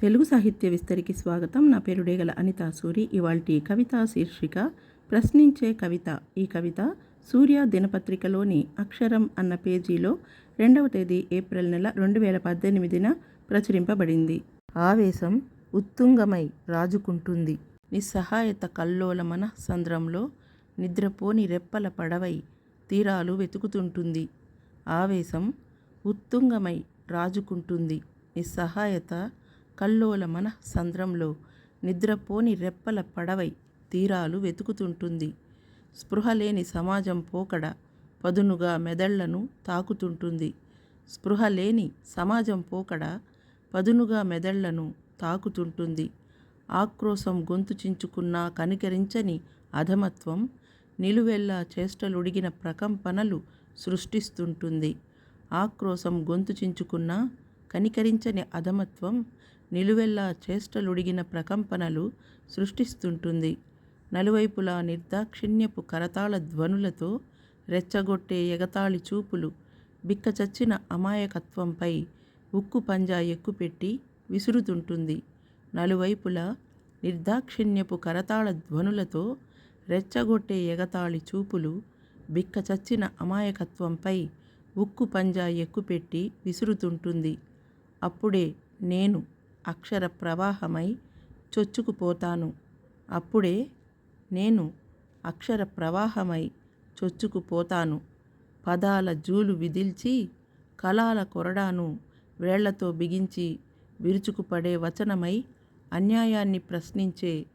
తెలుగు సాహిత్య విస్తరికి స్వాగతం. నా పేరు డేగల అనితా సూరి. ఇవాల్టి కవిత శీర్షిక ప్రశ్నించే కవిత. ఈ కవిత సూర్య దినపత్రికలోని అక్షరం అన్న పేజీలో రెండవ తేదీ ఏప్రిల్ నెల రెండు వేల పద్దెనిమిదిన ప్రచురింపబడింది. ఆవేశం ఉత్తుంగమై రాజుకుంటుంది. నిస్సహాయత కల్లోలమన సంద్రంలో నిద్రపోని రెప్పల పడవై తీరాలు వెతుకుతుంటుంది. ఆవేశం ఉత్తుంగమై రాజుకుంటుంది. నిస్సహాయత కల్లోల మన సంద్రంలో నిద్రపోని రెప్పల పడవై తీరాలు వెతుకుతుంటుంది. స్పృహలేని సమాజం పోకడ పదునుగా మెదళ్ళను తాకుతుంటుంది. స్పృహలేని సమాజం పోకడ పదునుగా మెదళ్ళను తాకుతుంటుంది. ఆక్రోశం గొంతు చించుకున్నా కనికరించని అధమత్వం నిలువెల్లా చేష్టలుడిగిన ప్రకంపనలు సృష్టిస్తుంటుంది. ఆక్రోశం గొంతు చించుకున్నా కనికరించని అధమత్వం నిలువెల్లా చేష్టలుడిగిన ప్రకంపనలు సృష్టిస్తుంటుంది. నలువైపులా నిర్దాక్షిణ్యపు కరతాళ ధ్వనులతో రెచ్చగొట్టే ఎగతాళి చూపులు బిక్కచచ్చిన అమాయకత్వంపై ఉక్కు పంజా ఎక్కుపెట్టి విసురుతుంటుంది. నలువైపులా నిర్దాక్షిణ్యపు కరతాళ ధ్వనులతో రెచ్చగొట్టే ఎగతాళి చూపులు బిక్కచచ్చిన అమాయకత్వంపై ఉక్కు పంజా ఎక్కుపెట్టి విసురుతుంటుంది. అప్పుడే నేను అక్షర ప్రవాహమై చొచ్చుకుపోతాను. అప్పుడే నేను అక్షర ప్రవాహమై చొచ్చుకుపోతాను. పదాల జూలు విదిల్చి కళాల కొరడాను వేళ్ళతో బిగించి విరుచుకుపడే వచనమై అన్యాయాన్ని ప్రశ్నించే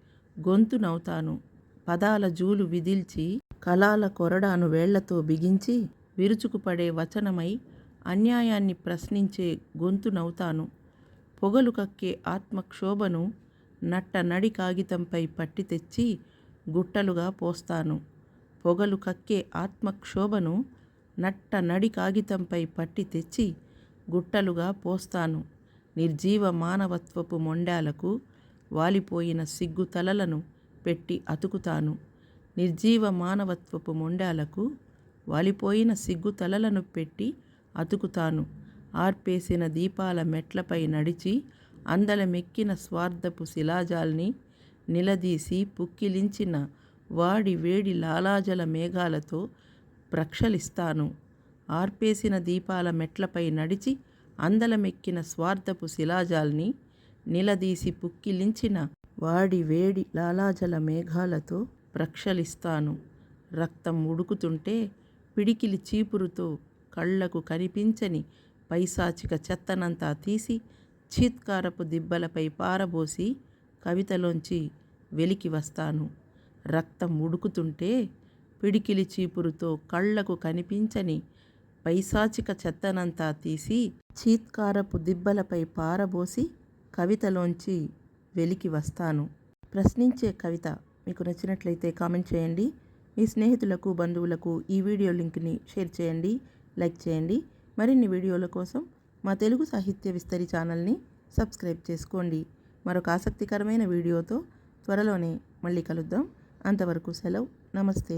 గొంతునవుతాను. పదాల జూలు విదిల్చి కళాల కొరడాను వేళ్ళతో బిగించి విరుచుకుపడే వచనమై అన్యాయాన్ని ప్రశ్నించే గొంతునవుతాను. పొగలు కక్కే ఆత్మక్షోభను నట్ట నడి కాగితంపై పట్టి తెచ్చి గుట్టలుగా పోస్తాను. పొగలు కక్కే ఆత్మక్షోభను నట్ట నడి కాగితంపై పట్టి తెచ్చి గుట్టలుగా పోస్తాను. నిర్జీవ మానవత్వపు మొండాలకు వాలిపోయిన సిగ్గు తలలను పెట్టి అతుకుతాను. నిర్జీవ మానవత్వపు మొండాలకు వాలిపోయిన సిగ్గు తలలను పెట్టి అతుకుతాను. ఆర్పేసిన దీపాల మెట్లపై నడిచి అందలమెక్కిన స్వార్థపు శిలాజాల్ని నిలదీసి పుక్కిలించిన వాడి వేడి లాలాజల మేఘాలతో ప్రక్షలిస్తాను ఆర్పేసిన దీపాల మెట్లపై నడిచి అందలమెక్కిన స్వార్థపు శిలాజాల్ని నిలదీసి పుక్కిలించిన వాడి వేడి లాలాజల మేఘాలతో ప్రక్షలిస్తాను రక్తం ఉడుకుతుంటే పిడికిలి చీపురుతో కళ్ళకు కనిపించని పైశాచిక చెత్తనంతా తీసి చీత్కారపు దిబ్బలపై పారబోసి కవితలోంచి వెలికి వస్తాను. రక్తం ఉడుకుతుంటే పిడికిలి చీపురుతో కళ్ళకు కనిపించని పైశాచిక చెత్తనంతా తీసి చీత్కారపు దిబ్బలపై పారబోసి కవితలోంచి వెలికి వస్తాను. ప్రశ్నించే కవిత మీకు నచ్చినట్లయితే కామెంట్ చేయండి. మీ స్నేహితులకు బంధువులకు ఈ వీడియో లింక్ని షేర్ చేయండి లైక్ చేయండి. మరిన్ని వీడియోల కోసం మా తెలుగు సాహిత్య విస్తరి ఛానల్ని సబ్స్క్రైబ్ చేసుకోండి. మరొక ఆసక్తికరమైన వీడియోతో త్వరలోనే మళ్ళీ కలుద్దాం. అంతవరకు సెలవు. నమస్తే.